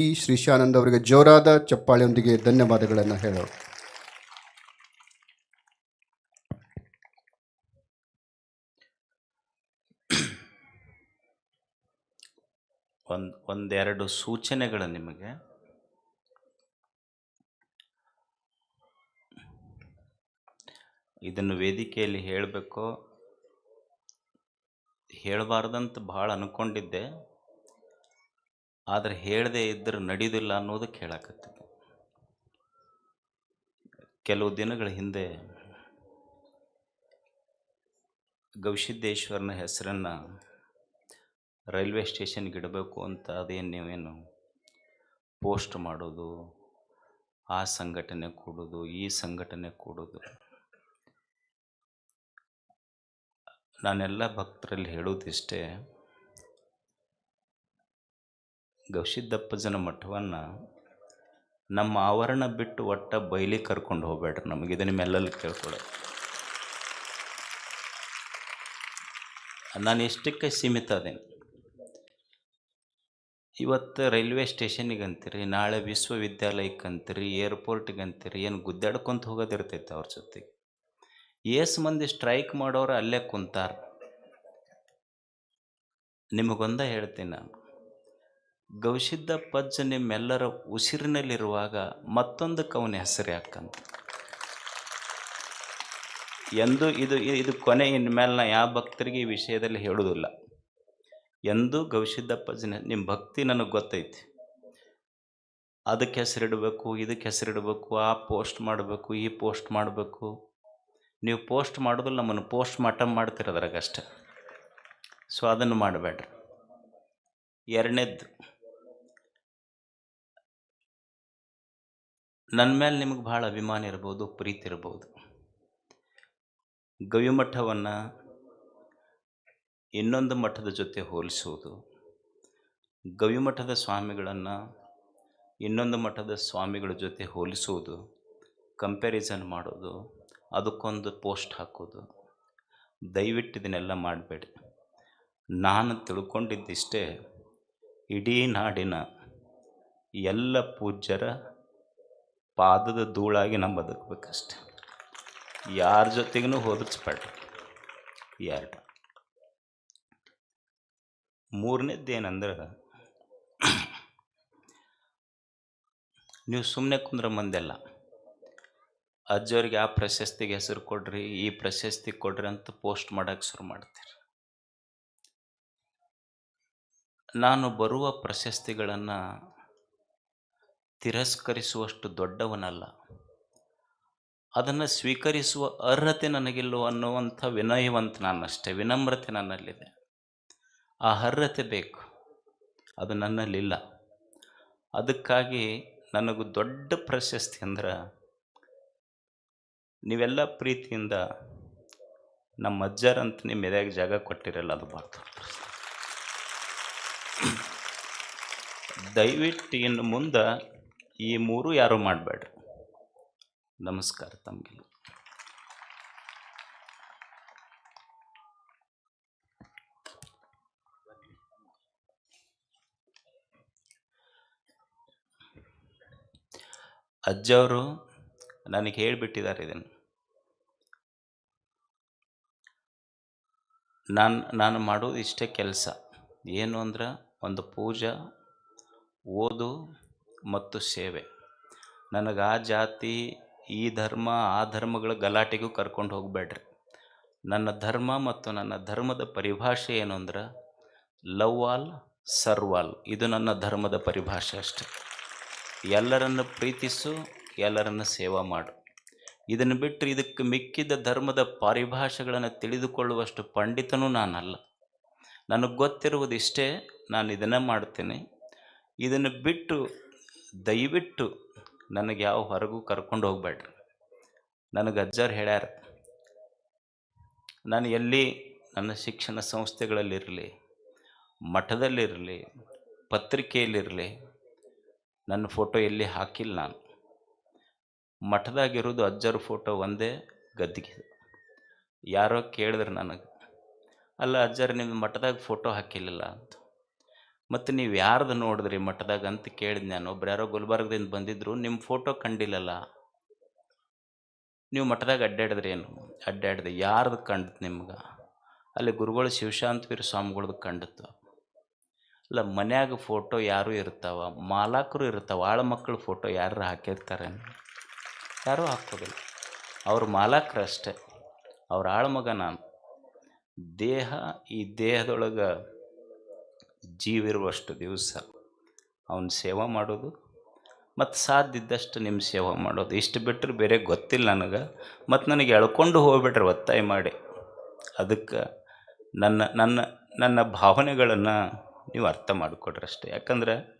ಈ ಶ್ರೀಶಾನಂದ್ ಅವರಿಗೆ ಜೋರಾದ ಚಪ್ಪಾಳೆಯೊಂದಿಗೆ ಧನ್ಯವಾದಗಳನ್ನು ಹೇಳೋರು ಒಂದು, ಒಂದೆರಡು ಸೂಚನೆಗಳು ನಿಮಗೆ. ಇದನ್ನು ವೇದಿಕೆಯಲ್ಲಿ ಹೇಳಬೇಕು? ಹೇಳಬಾರ್ದಂತ ಭಾಳ ಅನ್ಕೊಂಡಿದ್ದೆ. ಆದರೆ ಹೇಳದೇ ಇದ್ದರೆ ನಡೆಯೋದಿಲ್ಲ ಅನ್ನೋದಕ್ಕೆ ಹೇಳಕತ್ತಿದ್ದೆ ಕೆಲವು ದಿನಗಳ ಹಿಂದೆ ಗವಿಸಿದ್ದೇಶ್ವರನ ಹೆಸರನ್ನು ರೈಲ್ವೆ ಸ್ಟೇಷನ್ಗೆ ಇಡಬೇಕು ಅಂತ ಅದೇನು ನೀವೇನು ಪೋಸ್ಟ್ ಮಾಡೋದು, ಆ ಸಂಘಟನೆ ಕೊಡೋದು, ಈ ಸಂಘಟನೆ ಕೊಡೋದು. ನಾನೆಲ್ಲ ಭಕ್ತರಲ್ಲಿ ಹೇಳೋದಿಷ್ಟೇ ಗವಿಸಿದ್ದಪ್ಪಜನ ಮಠವನ್ನು ನಮ್ಮ ಆವರಣ ಬಿಟ್ಟು ಒಟ್ಟ ಬಯಲಿ ಕರ್ಕೊಂಡು ಹೋಗ್ಬೇಡ್ರಿ ನಮಗೆ. ಇದು ನಿಮ್ಮೆಲ್ಲಲ್ಲಿ ಕೇಳ್ಕೊಳ್ಳೋದು ನಾನು ಎಷ್ಟಕ್ಕೆ ಸೀಮಿತ ಅದೇನು? ಇವತ್ತು ರೈಲ್ವೆ ಸ್ಟೇಷನಿಗೆ ಅಂತೀರಿ ನಾಳೆ ವಿಶ್ವವಿದ್ಯಾಲಯಕ್ಕೆ ಅಂತೀರಿ ಏರ್ಪೋರ್ಟಿಗೆ ಅಂತೀರಿ ಏನು ಗುದ್ದಾಡ್ಕೊಂತ ಹೋಗೋದಿರ್ತೈತೆ ಅವ್ರ ಜೊತೆಗೆ ಏಸ್ ಮಂದಿ ಸ್ಟ್ರೈಕ್ ಮಾಡೋರು ಅಲ್ಲೇ ಕುಂತಾರ. ನಿಮಗೊಂದ ಹೇಳ್ತೀನಿ ನಾನು. ಗವಿಸಿದ್ದ ಪಜ್ಜ ನಿಮ್ಮೆಲ್ಲರ ಉಸಿರಿನಲ್ಲಿರುವಾಗ ಮತ್ತೊಂದು ಅವನ ಹೆಸರು ಯಾಕಂತ ಎಂದು ಇದು ಇದು ಕೊನೆ ಇನ್ಮೇಲೆ ನಾ ಯಾವ ಭಕ್ತರಿಗೆ ಈ ವಿಷಯದಲ್ಲಿ ಹೇಳೋದಿಲ್ಲ ಎಂದೂ ಗವಿಸಿದ್ದಪ್ಪಜನ ನಿಮ್ಮ ಭಕ್ತಿ ನನಗೆ ಗೊತ್ತೈತಿ. ಅದಕ್ಕೆ ಹೆಸರಿಡಬೇಕು, ಇದಕ್ಕೆ ಹೆಸರಿಡಬೇಕು, ಆ ಪೋಸ್ಟ್ ಮಾಡಬೇಕು, ಈ ಪೋಸ್ಟ್ ಮಾಡಬೇಕು. ನೀವು ಪೋಸ್ಟ್ ಮಾಡೋದಿಲ್ಲ, ನಮ್ಮನ್ನು ಪೋಸ್ಟ್ ಮಾರ್ಟಮ್ ಮಾಡ್ತಿರೋದ್ರಾಗಷ್ಟೆ ಸೊ ಅದನ್ನು ಮಾಡಬೇಡ್ರಿ. ಎರಡನೇದ್ದು ನನ್ನ ಮೇಲೆ ನಿಮಗೆ ಭಾಳ ಅಭಿಮಾನ ಇರ್ಬೋದು, ಪ್ರೀತಿ ಇರ್ಬೋದು. ಗವಿಮಠವನ್ನು ಇನ್ನೊಂದು ಮಠದ ಜೊತೆ ಹೋಲಿಸುವುದು ಗವಿಮಠದ ಸ್ವಾಮಿಗಳನ್ನು ಇನ್ನೊಂದು ಮಠದ ಸ್ವಾಮಿಗಳ ಜೊತೆ ಹೋಲಿಸುವುದು ಕಂಪ್ಯಾರಿಸನ್ ಮಾಡೋದು, ಅದಕ್ಕೊಂದು ಪೋಸ್ಟ್ ಹಾಕೋದು. ದಯವಿಟ್ಟು ಇದನ್ನೆಲ್ಲ ಮಾಡಬೇಡಿ. ನಾನು ತಿಳ್ಕೊಂಡಿದ್ದಿಷ್ಟೇ, ಇಡೀ ನಾಡಿನ ಎಲ್ಲ ಪೂಜ್ಯರ ಪಾದದ ಧೂಳಾಗಿ ನಮ್ಮ ಬದುಕಬೇಕಷ್ಟೆ ಯಾರ ಜೊತೆಗೂ ಹೋಲಿಸ್ಬೇಡ್ರಿ ಎರಡು ಮೂರನೇದ್ದು ಏನಂದ್ರೆ ನೀವು ಸುಮ್ಮನೆ ಕುಂದ್ರ ಮಂದೆಲ್ಲ. ಅಜ್ಜವ್ರಿಗೆ ಆ ಪ್ರಶಸ್ತಿಗೆ ಹೆಸರು ಕೊಡ್ರಿ, ಈ ಪ್ರಶಸ್ತಿ ಕೊಡ್ರಿ ಅಂತ ಪೋಸ್ಟ್ ಮಾಡೋಕ್ಕೆ ಶುರು ಮಾಡ್ತೀರಿ. ನಾನು ಬರುವ ಪ್ರಶಸ್ತಿಗಳನ್ನು ತಿರಸ್ಕರಿಸುವಷ್ಟು ದೊಡ್ಡವನಲ್ಲ. ಅದನ್ನು ಸ್ವೀಕರಿಸುವ ಅರ್ಹತೆ ನನಗಿಲ್ಲೋ ಅನ್ನುವಂಥ ವಿನಯವಂತ ನಾನಷ್ಟೇ, ವಿನಮ್ರತೆ ನನ್ನಲ್ಲಿದೆ. ಆ ಅರ್ಹತೆ ಬೇಕು, ಅದು ನನ್ನಲ್ಲಿಲ್ಲ. ಅದಕ್ಕಾಗಿ ನನಗೂ ದೊಡ್ಡ ಪ್ರಶಸ್ತಿ ಅಂದ್ರೆ ನೀವೆಲ್ಲ ಪ್ರೀತಿಯಿಂದ ನಮ್ಮ ಅಜ್ಜರಂತ ನಿಮ್ಮ ಎದೆಯಾಗ ಜಾಗ ಕೊಟ್ಟಿರಲ್ಲ, ಅದು ದೊಡ್ಡ ದಯವಿಟ್ಟು ಇನ್ನು ಮುಂದೆ ಈ ಮೂರು ಯಾರೂ ಮಾಡಬೇಡ್ರಿ. ನಮಸ್ಕಾರ ತಮಗೆಲ್ಲ ಅಜ್ಜವರು ನನಗೆ ಹೇಳಿಬಿಟ್ಟಿದ್ದಾರೆ ಇದನ್ನು. ನಾನು ನಾನು ಮಾಡೋದು ಇಷ್ಟೇ ಕೆಲಸ. ಏನು ಅಂದ್ರೆ ಒಂದು ಪೂಜಾ, ಓದು ಮತ್ತು ಸೇವೆ. ನನಗೆ ಆ ಜಾತಿ, ಈ ಧರ್ಮ, ಆ ಧರ್ಮಗಳ ಗಲಾಟೆಗೂ ಕರ್ಕೊಂಡು ಹೋಗಬೇಡ್ರಿ. ನನ್ನ ಧರ್ಮ ಮತ್ತು ನನ್ನ ಧರ್ಮದ ಪರಿಭಾಷೆ ಏನು ಅಂದ್ರೆ, ಲವ್ ಆಲ್ ಸರ್ವ್ ಆಲ್ ಇದು ನನ್ನ ಧರ್ಮದ ಪರಿಭಾಷೆ ಅಷ್ಟೆ. ಎಲ್ಲರನ್ನು ಪ್ರೀತಿಸು, ಎಲ್ಲರನ್ನು ಸೇವಾ ಮಾಡು. ಇದನ್ನು ಬಿಟ್ಟು ಇದಕ್ಕೆ ಮಿಕ್ಕಿದ ಧರ್ಮದ ಪರಿಭಾಷೆಗಳನ್ನು ತಿಳಿದುಕೊಳ್ಳುವಷ್ಟು ಪಂಡಿತನೂ ನಾನಲ್ಲ. ನನಗೆ ಗೊತ್ತಿರುವುದಿಷ್ಟೇ ನಾನು ಇದನ್ನೇ ಮಾಡ್ತೀನಿ. ಇದನ್ನು ಬಿಟ್ಟು ದಯವಿಟ್ಟು ನನಗೆ ಯಾವ ಹೊರಗೂ ಕರ್ಕೊಂಡು ಹೋಗ್ಬೇಡ್ರಿ. ನನಗೆ ಅಜ್ಜರು ಹೇಳ್ಯಾರ, ನಾನು ಎಲ್ಲಿ ನನ್ನ ಶಿಕ್ಷಣ ಸಂಸ್ಥೆಗಳಲ್ಲಿರಲಿ, ಮಠದಲ್ಲಿರಲಿ, ಪತ್ರಿಕೆಯಲ್ಲಿರಲಿ, ನನ್ನ ಫೋಟೋ ಎಲ್ಲಿ ಹಾಕಿಲ್ಲ ನಾನು. ಮಠದಾಗಿರೋದು ಅಜ್ಜರ ಫೋಟೋ ಒಂದೇ ಗದ್ದಿಗೆ. ಯಾರೋ ಕೇಳಿದ್ರು ನನಗೆ, ಅಲ್ಲ ಅಜ್ಜರ್ ನಿಮ್ಮ ಮಠದಾಗ ಫೋಟೋ ಹಾಕಿಲ್ಲ ಅಂತ. ಮತ್ತು ನೀವು ಯಾರ್ದು ನೋಡಿದ್ರಿ ಮಠದಾಗ ಅಂತ ಕೇಳಿದ್ ನಾನು. ಒಬ್ರು ಯಾರೋ ಗುಲ್ಬರ್ಗದಿಂದ ಬಂದಿದ್ರು. ನಿಮ್ಮ ಫೋಟೋ ಕಂಡಿಲ್ಲಲ್ಲ? ನೀವು ಮಠದಾಗ ಅಡ್ಡಾಡಿದ್ರಿ ಏನು? ಅಡ್ಡಾಡಿದೆ ಯಾರ್ದು ಕಂಡತ್ ನಿಮ್ಗೆ? ಅಲ್ಲಿ ಗುರುಗಳು ಶಿವಶಾಂತವೀರ ಸ್ವಾಮಿಗಳ್ದು ಕಂಡತ್ತು ಅಲ್ಲ, ಮನ್ಯಾಗ ಫೋಟೋ ಯಾರು ಇರ್ತಾವ? ಮಾಲಾಕರು ಇರ್ತಾವ? ಆಳ ಮಕ್ಕಳ ಫೋಟೋ ಯಾರು ಹಾಕಿರ್ತಾರೆ? ಯಾರೂ ಹಾಕೋದಿಲ್ಲ. ಅವ್ರ ಮಾಲಾಕರು ಅಷ್ಟೇ. ಅವ್ರ ಆಳ್ಮಗ ನಾನು ದೇಹ, ಈ ದೇಹದೊಳಗೆ ಜೀವಿರುವಷ್ಟು ದಿವಸ ಅವನ ಸೇವೆ ಮಾಡೋದು ಮತ್ತು ಸಾಧ್ಯದಷ್ಟು ನಿಮ್ಮ ಸೇವೆ ಮಾಡೋದು. ಇಷ್ಟು ಬಿಟ್ಟರೆ ಬೇರೆ ಗೊತ್ತಿಲ್ಲ ನನಗೆ. ಮತ್ತು ನನಗೆ ಎಳ್ಕೊಂಡು ಹೋಗ್ಬಿಟ್ರೆ ಒತ್ತಾಯ ಮಾಡಿ. ಅದಕ್ಕೆ ನನ್ನ ನನ್ನ ನನ್ನ ಭಾವನೆಗಳನ್ನು ನೀವು ಅರ್ಥ ಮಾಡಿಕೊಡ್ರಿ ಅಷ್ಟೇ. ಯಾಕಂದ್ರೆ